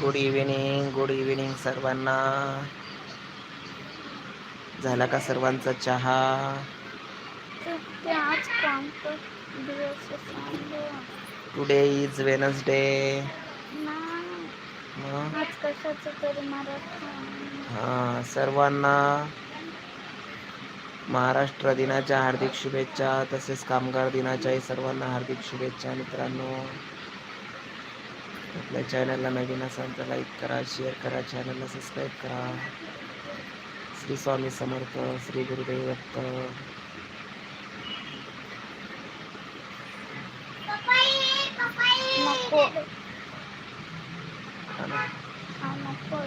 Good evening good evening सर्वांना. झाला का सर्वांचा चहा? टुडे इज वेनसडे हां सर्वांना. महाराष्ट्र दिनाच्या हार्दिक शुभेच्छा तसेच कामगार दिनाच्याही सर्वांना हार्दिक शुभेच्छा मित्रांनो. आपल्या चॅनलला नवीन असाल तर लाईक करा शेअर करा चॅनलला सबस्क्राईब करा. श्री स्वामी समर्थ श्री गुरुदेव दत्त. नको हा ना. हा नको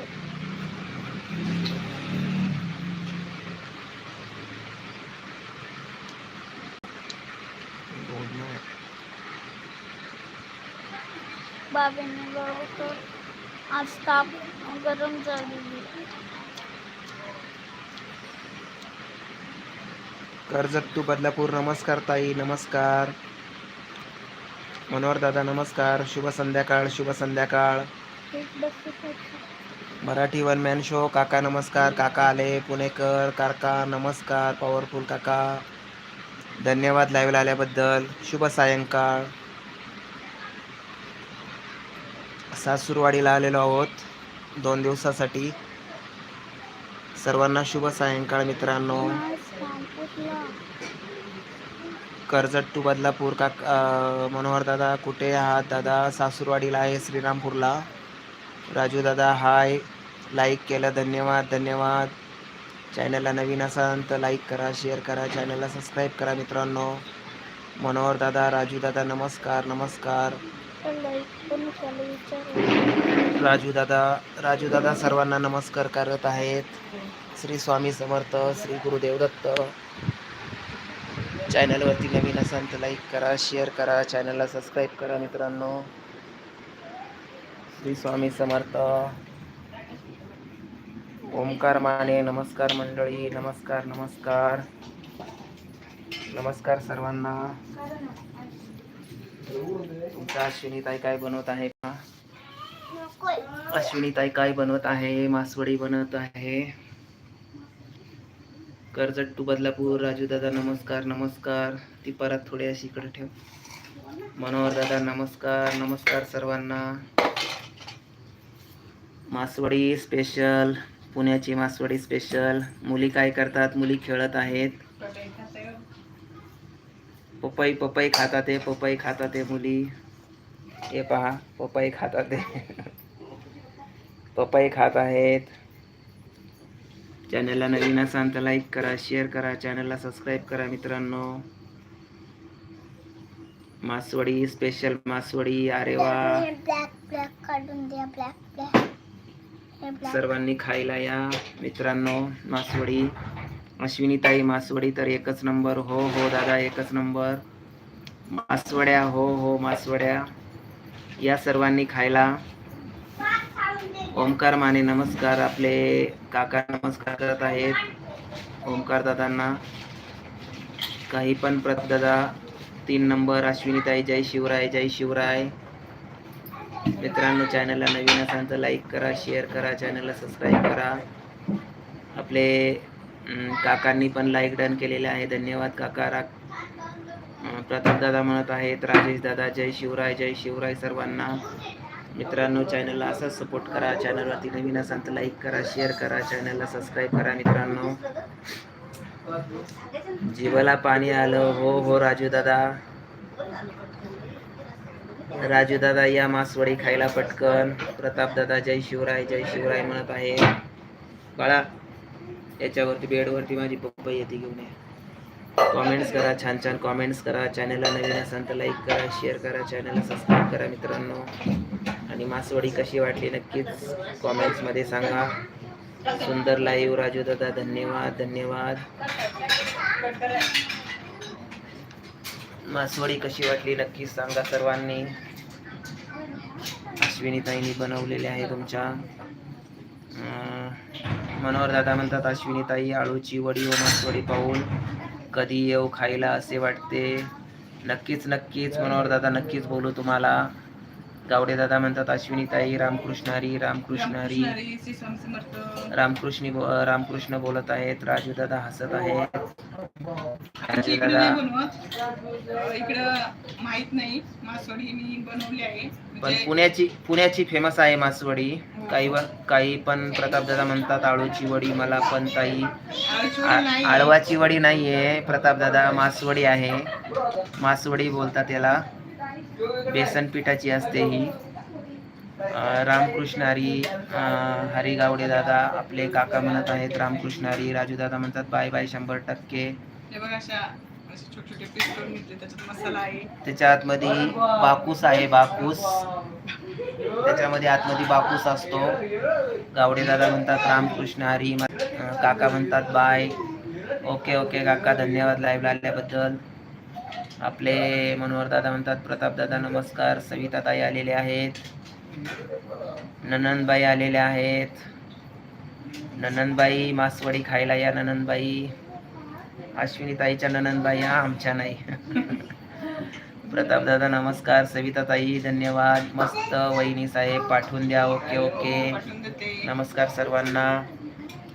गोड नाही. बाबांनी बरोबर आज ताप गरम झालेली कर्जत तू बदलापूर नमस्कार ताई नमस्कार. मनोहर दादा नमस्कार. शुभ संध्याकाळ शुभ संध्याकाळ. मराठी वन मॅन शो काका नमस्कार काका आले पुणेकर काका नमस्कार पॉवरफुल काका. धन्यवाद लाईव्हला आल्याबद्दल. शुभ सायंकाळ. सासूरवाडीला आलेलो आहोत. दोन दिवसासाठी. सर्वांना शुभ सायंकाळ मित्रांनो. कर्जत टू बदलापूर का मनोहर दादा कुठे आहात? दादा सासूरवाडीला आहे श्रीरामपूरला. राजू दादा हाय लाईक केलं धन्यवाद धन्यवाद. चॅनलला नवीन असाल तर लाईक करा शेअर करा. चॅनलला सबस्क्राईब करा मित्रांनो. मनोहर दादा राजू दादा नमस्कार नमस्कार. राजू दादा राजू दादा सर्वांना नमस्कार करत आहेत. श्री स्वामी समर्थ श्री गुरुदेव दत्त. चॅनलवरती नवीन असाल तर लाईक करा शेअर करा चॅनलला सबस्क्राईब करा मित्रांनो. श्री स्वामी समर्थ. ओमकार माने नमस्कार मंडळी नमस्कार नमस्कार. नमस्कार सर्वांना. तुमचा अश्विनी ताई काय बनवत आहे? का अश्विनी ताई काय बनवत आहे? मासवडी बनवत आहे. कर्जत टू बदलापूर राजू दादा नमस्कार नमस्कार. ती परत थोडी अशी इकडे ठेव. मनोहर दादा नमस्कार नमस्कार सर्वांना. मासवडी स्पेशल पुण्याची मासवडी स्पेशल मुली काय करतात? मुली खेळत आहेत. पपई पपई खातात आहे पपई खातात आहे मुली. हे पहा पपई खातात आहे पपई खात आहेत. चॅनलला नवीन असाल तर लाईक करा शेअर करा. चॅनलला सबस्क्राईब करा मित्रांनो. मासवडी स्पेशल मासवडी अरे वा. सर्वांनी खायला या मित्रांनो मासवडी. अश्विनीताई मासवडी तर एकच नंबर. हो हो दादा एकच नंबर. मासवड्या हो हो मासवड्या. या सर्वांनी खायला. ओमकार माने नमस्कार. आपले काका नमस्कार करत आहेत. ओमकार दादांना. काही पण प्रत दादा. तीन नंबर. अश्विनीताई जय शिवराय जय शिवराय. मित्रांनो चॅनलला नवीन असाल तर लाईक करा शेअर करा चॅनलला सबस्क्राईब करा. आपले काकांनी पण लाईक डन केलेले आहे. धन्यवाद काका. रा प्रताप दादा म्हणत आहेत राजेश दादा जय शिवराय जय शिवराय सर्वांना. मित्रांनो चॅनलला असाच सपोर्ट करा. चॅनलवरती नवीन असाल तर लाईक करा शेअर करा. चॅनलला सबस्क्राईब करा मित्रांनो. जीवाला पाणी आलं. हो हो राजू दादा. राजू दादा या मासवडी खायला पटकन. प्रताप दादा जय शिवराय जय शिवराय म्हणत आहे बाळा याच्यावरती बेडवरती माझी पप्पा येते घेऊन या. कॉमेंट्स करा छान छान कॉमेंट्स करा. चॅनलला नवीन असाल तर लाईक करा शेअर करा. चॅनलला सबस्क्राईब करा मित्रांनो. आणि मासवडी कशी वाटली नक्कीच कॉमेंट्समध्ये सांगा. सुंदर लाईव्ह राजू दादा धन्यवाद धन्यवाद. मासवडी कशी वाटली नक्कीच सांगा सर्वांनी. अश्विनीताईंनी बनवलेले आहे तुमच्या. मनोहर दादा म्हणतात अश्विनीताई आळूची वडी व मासवडी पाहून कधी येऊ खायला असे वाटते. नक्कीच नक्कीच मनोहर दादा नक्कीच बोलू तुम्हाला. गावडे दादा म्हणतात अश्विनीताई रामकृष्ण हरी रामकृष्ण हरी. रामकृष्ण रामकृष्णी बो- रामकृष्ण बोलत आहेत राजू दादा हसत आहेत. इकडे दादा माहीत नाही मासवडी मी बनवली आहे. पण पुण्याची पुण्याची फेमस आहे मासवडी. काही व- काही पण प्रताप दादा म्हणतात आळूची वडी मला पण ताई. वडी नाही आळवाची वडी नाहीये. प्रताप दादा मासवडी आहे. मासवडी बोलतात याला. बेसन पिठाची असते ही. अं, रामकृष्ण हरी गावडे दादा आपले काका म्हणत आहेत रामकृष्ण हरी राजू दादा म्हणतात बाय बाय शंभर टक्के. हे असे छोटे छोटे पीस करून घेतले. त्याच्यात मसाला आहे. त्याच्या आतमध्ये बापूस आहे बापूस त्याच्यामध्ये आतमध्ये बापूस असतो. गावडे दादा म्हणतात रामकृष्ण हरी म- काका म्हणतात बाय. ओके ओके काका धन्यवाद लाईव्ह आल्याबद्दल आपले मनोहर दादा म्हणतात प्रताप दादा नमस्कार. सविता ताई आलेले आहेत. ननंदबाई आलेल्या आहेत. ननंदबाई मासवडी खायला या ननंदबाई अश्विनी ताईच्या ननंदबाई हा आमच्या नाही. प्रताप दादा नमस्कार. सविता ताई धन्यवाद. मस्त वहिनी साहेब पाठवून द्या. Okay okay. नमस्कार सर्वांना.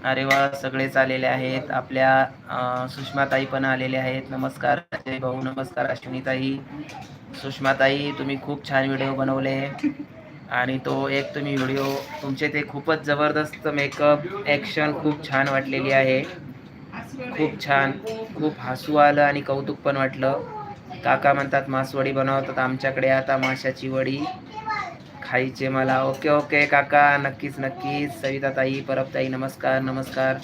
अरे वा सगळेच आलेले आहेत. आपल्या सुषमाताई पण आलेले आहेत. नमस्कार अजय भाऊ. नमस्कार अश्विनीताई. सुषमाताई तुम्ही खूप छान व्हिडिओ बनवले. आणि तो एक तुम्ही व्हिडिओ तुमचे ते खूपच जबरदस्त मेकअप ॲक्शन खूप छान वाटलेली आहे. खूप छान खूप हसू आलं आणि कौतुक पण वाटलं. काका म्हणतात मासवडी बनवतात आमच्याकडे आता माशाची वडी खायचे मला. ओके ओके काका नक्कीच नक्कीच. सविता ताई परबताई नमस्कार नमस्कार.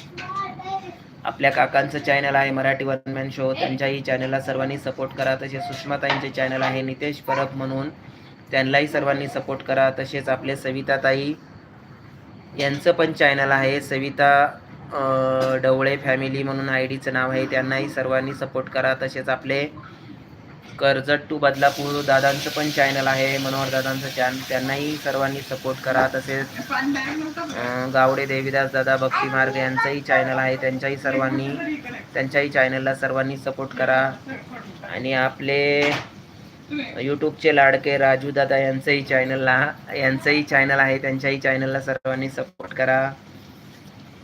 आपल्या काकांचं चॅनल आहे मराठी वनमॅन शो त्यांच्याही चॅनलला सर्वांनी सपोर्ट करा. तसेच सुषमाताईंचे चॅनल आहे नितेश परब म्हणून. त्यांनाही सर्वांनी सपोर्ट करा. तसेच आपले सविता ताई यांचं पण चॅनल आहे. सविता डवळे फॅमिली म्हणून आय डीचं नाव आहे. त्यांनाही सर्वांनी सपोर्ट करा. तसेच आपले कर्जत टू बदलापूर दादांचं पण चॅनल आहे. मनोहर दादांचं चॅन त्यांनाही सर्वांनी सपोर्ट करा. तसेच गावडे देवीदास दादा भक्ती मार्ग यांचंही चॅनल आहे. त्यांच्याही सर्वांनी त्यांच्याही चॅनलला सर्वांनी सपोर्ट करा. आणि आपले यूट्यूबचे लाडके राजू दादा यांचंही चॅनलला यांचंही चॅनल आहे. त्यांच्याही चॅनलला सर्वांनी सपोर्ट करा.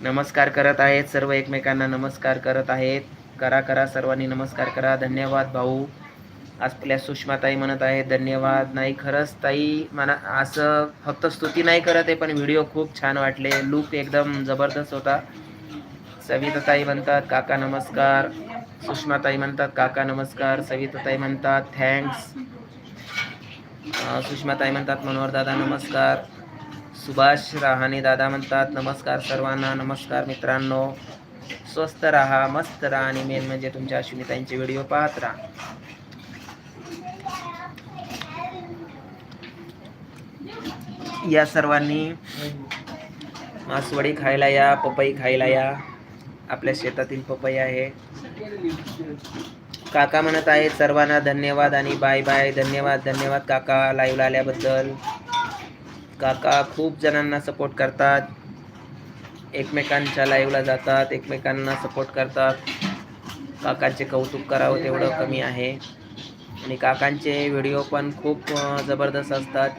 नमस्कार करत आहेत सर्व एकमेकांना नमस्कार करत आहेत. करा करा सर्वांनी नमस्कार करा. धन्यवाद भाऊ. आपल्या सुषमाताई म्हणत आहेत धन्यवाद. नाही खरंच ताई मला असं फक्त स्तुती नाही करत आहे पण व्हिडिओ खूप छान वाटले. लुक एकदम जबरदस्त होता. सविताताई म्हणतात काका नमस्कार. सुषमाताई म्हणतात काका नमस्कार. सविताताई म्हणतात थँक्स. सुषमाताई म्हणतात मनोहर दादा नमस्कार. सुभाष रहाणे दादा म्हणतात नमस्कार सर्वांना नमस्कार मित्रांनो. स्वस्त राहा मस्त राहा आणि मेन म्हणजे तुमच्या अश्विनीताईंचे व्हिडिओ पाहत राहा. या सर्वांनी मासवडी खायला या पपई खायला या. आपल्या शेतातील पपई आहे. काका म्हणत आहेत सर्वांना धन्यवाद आणि बाय बाय धन्यवाद धन्यवाद काका लाईव्हला आल्याबद्दल. काका खूप जणांना सपोर्ट करतात. एकमेकांच्या लाईव्हला जातात एकमेकांना सपोर्ट करतात. काकांचे कौतुक करावं तेवढं कमी आहे. आणि काकांचे व्हिडिओ पण खूप जबरदस्त असतात.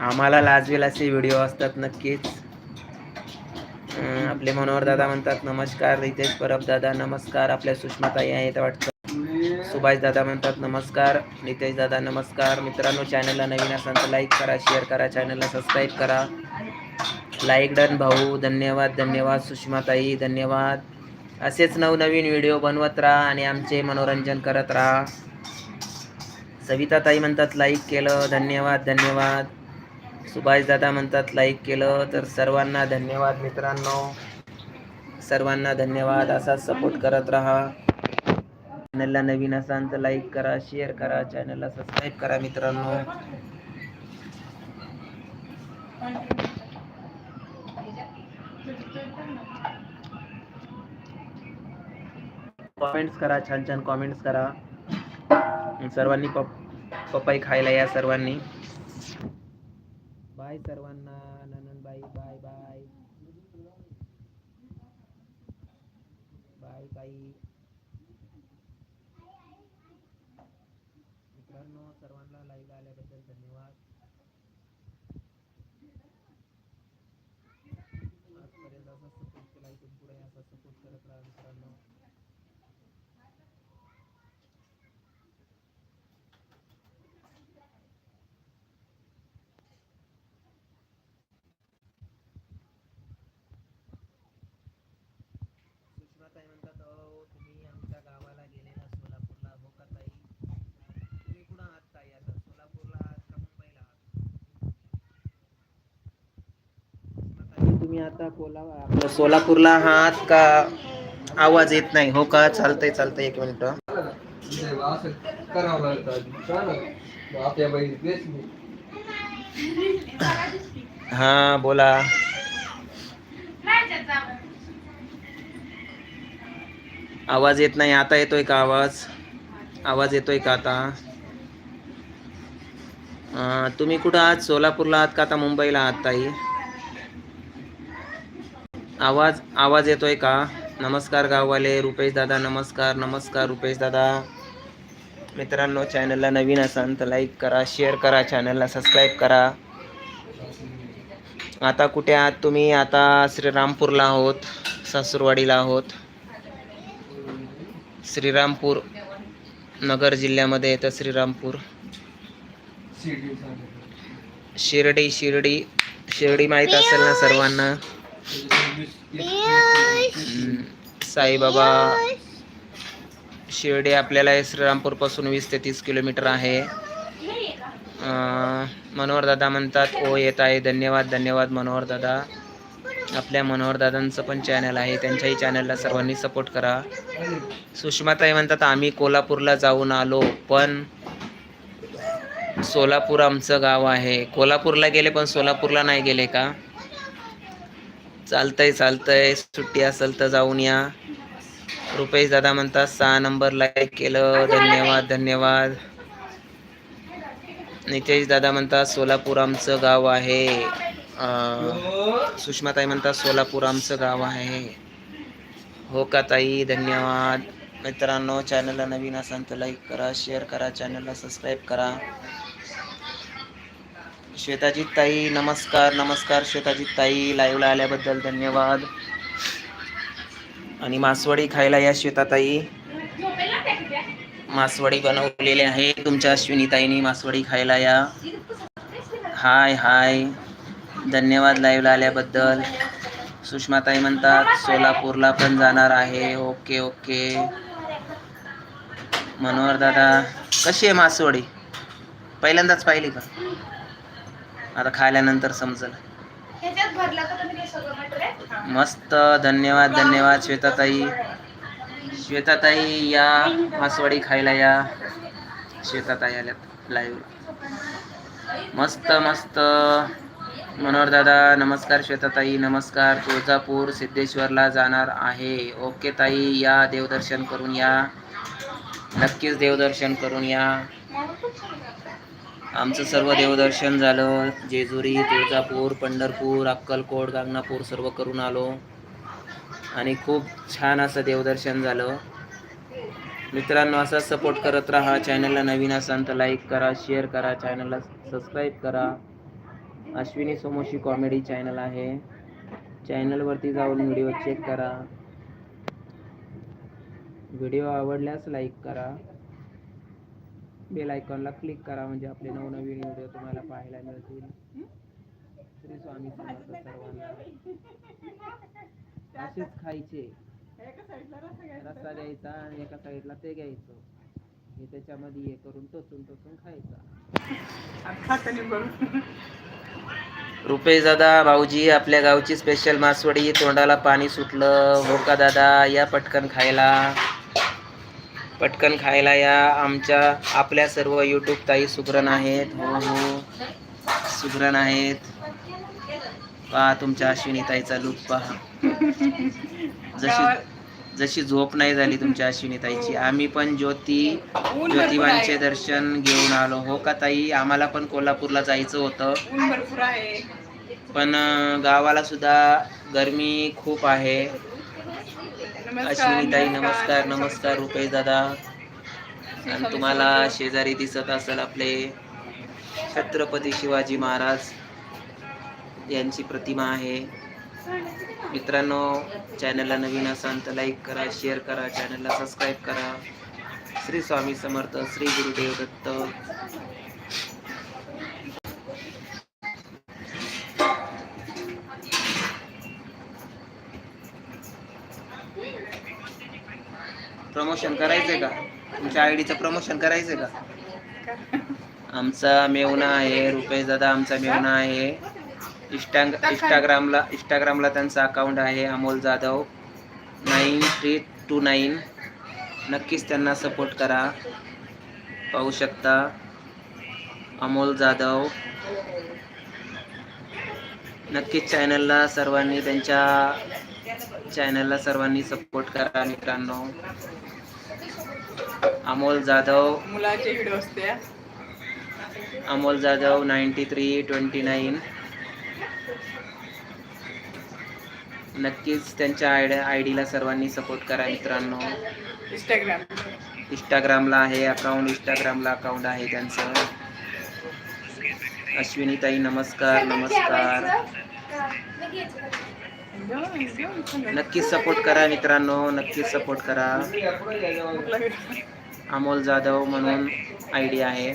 आम्हाला लाजवेल असे व्हिडिओ असतात नक्कीच. आपले मनोहर दादा म्हणतात नमस्कार रितेश परब दादा नमस्कार आपल्या सुषमाताई आहेत वाटतं. सुभाष दादा म्हणतात नमस्कार. नितेश दादा नमस्कार. मित्रांनो चॅनलला नवीन असाल तर लाईक करा शेअर करा चॅनलला सबस्क्राईब करा. लाईक डन भाऊ. धन्यवाद धन्यवाद सुषमाताई. धन्यवाद. असेच नवनवीन व्हिडिओ बनवत राहा आणि आमचे मनोरंजन करत राहा. सविताताई म्हणतात लाईक केलं. धन्यवाद धन्यवाद. सुभाष दादा म्हणतात लाईक केलं. तर सर्वांना धन्यवाद मित्रांनो. सर्वांना धन्यवाद. असाच सपोर्ट करत राहा. चॅनलला नवीन असाल तर लाईक करा शेअर करा चॅनलला सबस्क्राईब करा मित्रांनो. कॉमेंट्स करा छान छान कॉमेंट्स करा. सर्वांनी पप पपई खायला या सर्वांनी. बाय सर्वांना. ननंदबाई बाय बाय बाय बाय आता कोला सोलापूरला आहात का आवाज येत नाही? हो का? चालतंय चालतंय. एक मिनिट. हा बोला. आवाज येत नाही. आता येतोय का आवाज? आवाज येतोय का आता? तुम्ही कुठं आहात? सोलापूरला आहात का आता मुंबईला आहात ताई? आवाज आवाज येतोय का? नमस्कार गाववाले रुपेश दादा नमस्कार नमस्कार रुपेश दादा. मित्रांनो चॅनलला नवीन असाल तर लाईक करा शेअर करा चॅनलला सबस्क्राईब करा. आता कुठे आहात तुम्ही? आता श्रीरामपूरला आहोत सासूरवाडीला आहोत. श्रीरामपूर नगर जिल्ह्यामध्ये येतं श्रीरामपूर. शिर्डी शिर्डी शिर्डी माहीत असेल ना सर्वांना? साईबाबा शिर्डी आपल्याला श्रीरामपूरपासून वीस ते तीस किलोमीटर आहे. मनोहर दादा म्हणतात ओ येत आहे. धन्यवाद धन्यवाद मनोहर दादा. आपल्या मनोहर दादांचं पण चॅनल आहे. त्यांच्याही चॅनलला सर्वांनी सपोर्ट करा. सुषमाताई म्हणतात आम्ही कोल्हापूरला जाऊन आलो पण सोलापूर आमचं गाव आहे. कोल्हापूरला गेले पण सोलापूरला नाही गेले का? चालतंय चालतंय. सुट्टी असेल तर जाऊन या. रुपेश दादा म्हणतात सहा नंबर लाईक केलं. धन्यवाद धन्यवाद. नितेश दादा म्हणतात सोलापूर आमचं गाव आहे. सुषमाताई म्हणतात सोलापूर आमचं गाव आहे. हो का ताई? धन्यवाद. मित्रांनो चॅनलला नवीन असाल तर लाईक करा शेअर करा चॅनलला सबस्क्राईब करा. श्वेताजीत ताई नमस्कार नमस्कार श्वेताजीत ताई. लाईव्हला आल्याबद्दल धन्यवाद. आणि मासवडी खायला या श्वेताताई. मासवडी बनवलेली आहे तुमच्या अश्विनीताईनी मासवडी खायला या. हाय हाय. धन्यवाद लाईव्हला आल्याबद्दल. सुषमाताई म्हणतात सोलापूरला पण जाणार आहे. Okay okay. मनोहर दादा कशी आहे मासवडी? पहिल्यांदाच पाहिली का? आता खाल्यानंतर समजल. मस्त धन्यवाद धन्यवाद श्वेताताई. श्वेताताई या मासवडी खायला या. श्वेताताई आल्यात लाईव्ह मस्त मस्त. मनोहर दादा नमस्कार श्वेताताई नमस्कार. तुळजापूर सिद्धेश्वरला जाणार आहे. ओके ताई या देवदर्शन करून या. नक्कीच देवदर्शन करून या. आमचं सर्व देवदर्शन झालं. जेजुरी तुळजापूर पंढरपूर अक्कलकोट गांगणापूर सर्व करून आलो. आणि खूप छान असं देवदर्शन झालं. मित्रांनो असा सपोर्ट करत राहा. चॅनलला नवीन असाल तर लाईक करा शेअर करा. चॅनलला सबस्क्राईब करा. अश्विनी सोमोशी कॉमेडी चॅनल आहे. चॅनलवरती जाऊन व्हिडिओ चेक करा. व्हिडिओ आवडल्यास लाईक करा. बेल आयकॉनला क्लिक करा म्हणजे आपले नवनवीन व्हिडिओ तुम्हाला पाहायला मिळतील. श्री स्वामी समर्थ सर्वांना. असेच खायचे. रस्ता द्यायचा आणि एका साईडला ते घ्यायचं. हे त्याच्यामध्ये हे करून टोचून टोचून खायचा. रुपे रुपेश दादा भाऊजी आपल्या गावची स्पेशल मासवडी तोंडाला पाणी सुटलं. हो का दादा या पटकन खायला. पटकन खायला या. आमच्या आपल्या सर्व यूट्यूब ताई सुग्रण आहेत. हो हो. सुग्रण आहेत. पहा तुमच्या अश्विनी ताईचा लूक पहा. जशी जशी झोप नाही झाली तुमच्या अश्विनी ताईची. आम्ही पण ज्योती ज्योतिबांचे दर्शन घेऊन आलो. हो का ताई? आम्हाला पण कोल्हापूरला जायचं होतं. पण गावाला सुद्धा गरमी खूप आहे. अश्विनी ताई नमस्कार नमस्कार रुपेश दादा. आणि तुम्हाला शेजारी दिसत असेल आपले छत्रपती शिवाजी महाराज यांची प्रतिमा आहे. मित्रांनो चॅनलला नवीन असाल तर लाईक करा शेअर करा चॅनलला सबस्क्राईब करा. श्री स्वामी समर्थ श्री गुरुदेव दत्त. प्रमोशन करायचंय का? तुमच्या आयडीचं प्रमोशन करायचंय का? आमचा मेवणा आहे रुपेश दादा आमचा मेवणा आहे. इंस्टाग इंस्टाग्रामला इंस्टाग्रामला त्यांचा अकाउंट आहे Amol Jadhav. Nine three two nine नक्कीच त्यांना सपोर्ट करा. पाहू शकता. अमोल जाधव. नक्कीच चॅनलला सर्वांनी त्यांच्या चॅनलला सर्वांनी सपोर्ट करा मित्रांनो. अमोल जाधव. मुलाचे व्हिडिओ असते. Amol Jadhav ninety three twenty nine नक्कीच त्यांच्या आयड आय डीला सर्वांनी सपोर्ट करा मित्रांनो. इंस्टाग्राम इंस्टाग्रामला आहे अकाउंट इंस्टाग्रामला अकाउंट आहे त्यांचं. अश्विनी ताई नमस्कार. नमस्कार नक्कीच सपोर्ट करा मित्रांनो नक्कीच सपोर्ट करा. अमोल जाधव म्हणून आय डी आहे.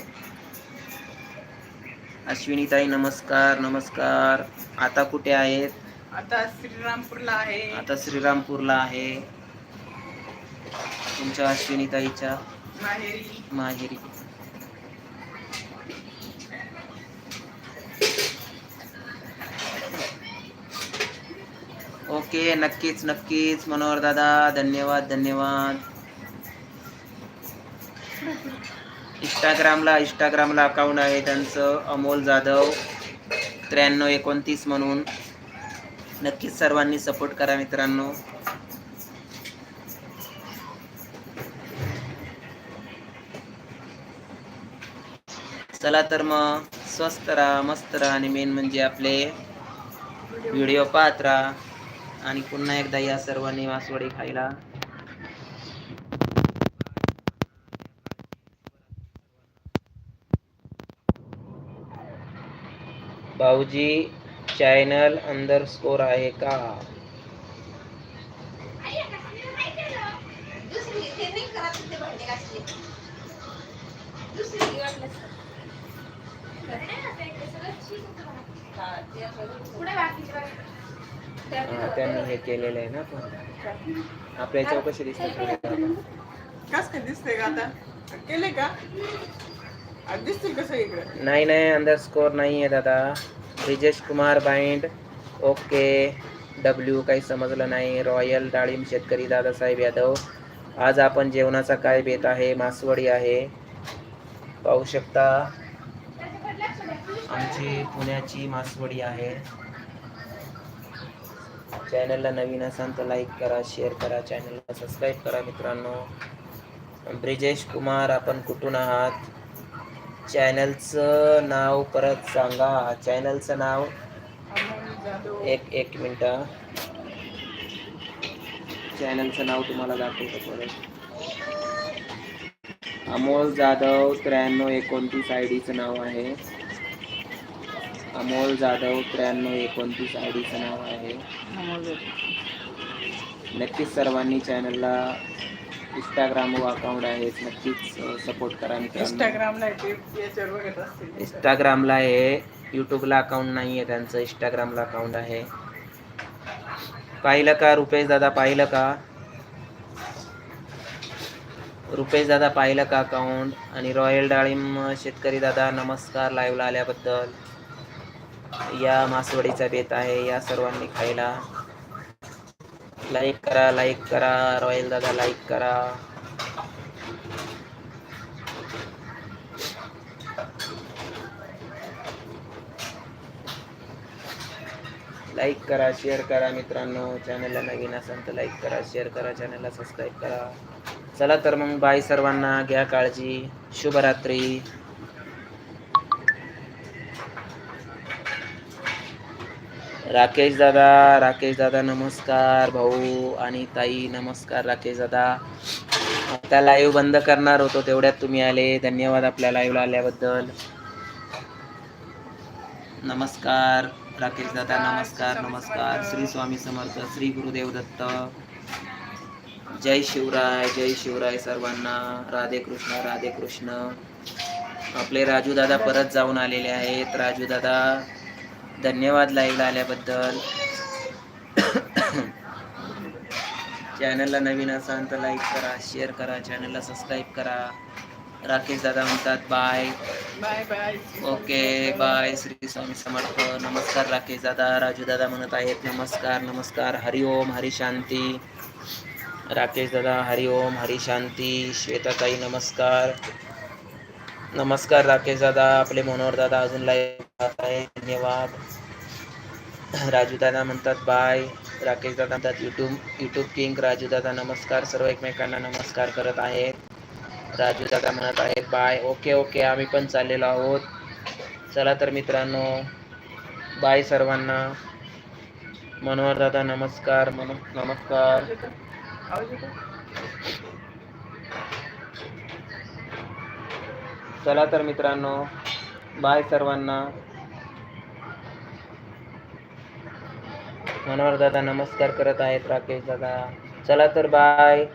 अश्विनी ताई नमस्कार नमस्कार. आता कुठे आहेत? आता श्रीरामपूरला आहे. आता श्रीरामपूरला आहे. तुमच्या अश्विनी ताईच्या माहेरी. माहेरी. ओके नक्कीच नक्कीच. मनोहर दादा धन्यवाद धन्यवाद. इंस्टाग्रामला इंस्टाग्रामला अकाउंट आहे त्यांचं अमोल जाधव. त्र्याण्णव एकोणतीस म्हणून. नक्कीच सर्वांनी सपोर्ट करा मित्रांनो. चला तर मग स्वस्त राहा मस्त राहा आणि मेन म्हणजे आपले व्हिडिओ पाहत राहा. आणि पुन्हा एकदा या सर्वांनी मासवडी खायला. भाऊजी चॅनल अंडर स्कोर आहे का? हा, त्यांनी हे केलेलं आहे ना पण आपल्या चौकशी दिसतात कस काय दिसतंय का आता? केले का? आज दिसतील कसं इकडे? नाही नाही अंडर स्कोर नाही आहे दादा. ब्रिजेश कुमार बाइंड. ओके. डब्ल्यू काही समजलं नाही. रॉयल डाळिंब शेतकरी दादासाहेब यादव. आज आपण जेवणाचा काय बेत आहे? मासवडी आहे. पाहू शकता. आमची पुण्याची मासवडी आहे. चॅनलला नवीन असाल तर लाईक करा शेअर करा चॅनलला सबस्क्राईब करा मित्रांनो. ब्रिजेश कुमार आपण कुठून आहात? चॅनलचं नाव परत सांगा. चॅनलचं नाव? एक एक मिनटं. चॅनलचं नाव तुम्हाला दाखवतो परत. अमोल जाधव त्र्याण्णव एकोणतीस आय डीचं नाव आहे. अमोल जाधव त्र्याण्णव एकोणतीस आय डीचं नाव आहे. नक्कीच सर्वांनी चॅनलला इंस्टाग्राम अकाउंट आहे नक्कीच सपोर्ट करा मित्रांनो. इंस्टाग्रामला इंस्टाग्रामला आहे. यूट्यूबला अकाउंट नाही आहे. त्यांचं इंस्टाग्रामला अकाउंट आहे. पाहिलं का रुपेश दादा? पाहिलं का? रुपेश दादा पाहिलं का अकाउंट आणि रॉयल डाळिंब शेतकरी दादा नमस्कार लाईव्हला आल्याबद्दल. या मासवडीचा बेत आहे या सर्वांनी खायला. लाईक करा लाईक करा रॉयल दादा लाईक करा. लाईक करा शेअर करा मित्रांनो. चॅनलला नवीन असाल तर लाईक करा शेअर करा चॅनलला सबस्क्राईब करा. चला तर मग बाय सर्वांना घ्या काळजी. शुभरात्री. राकेश दादा राकेश दादा नमस्कार भाऊ आणि ताई नमस्कार राकेश दादा. आता लाईव्ह बंद करणार होतो तेवढ्यात तुम्ही आले. धन्यवाद आपल्या लाईव्हला आल्याबद्दल. नमस्कार राकेश दादा नमस्कार नमस्कार श्री स्वामी समर्थ श्री गुरुदेव दत्त. जय शिवराय जय शिवराय सर्वांना. राधे कृष्ण राधे कृष्ण. आपले राजू दादा परत जाऊन आलेले आहेत. राजू दादा धन्यवाद लाईव्हला आल्याबद्दल. चॅनलला नवीन असाल तर लाईक करा शेअर करा चॅनलला सबस्क्राईब करा. राकेश दादा म्हणतात bye. Bye bye okay bye. Shri Swami Samarth. नमस्कार राकेश दादा. राजू दादा म्हणत आहेत नमस्कार नमस्कार. हरिओम हरी शांती. राकेश दादा हरिओम हरी शांती. श्वेताताई नमस्कार. नमस्कार राकेश दादा. आपले मनोहर दादा अजून लाईव्ह आहे धन्यवाद. राजू दादा म्हणतात बाय. राकेश दादा म्हणतात युट्यूब युट्यूब किंग. राजू दादा नमस्कार. सर्व एकमेकांना नमस्कार करत आहेत. राजू दादा म्हणत आहेत बाय. ओके ओके आम्ही पण चाललेलो आहोत. चला तर मित्रांनो बाय सर्वांना. मनोहर दादा नमस्कार मनो नमस्कार. चला तर मित्रांनो बाय सर्वांना. मनोहर दादा नमस्कार करत आहेत राकेश दादा. चला तर बाय.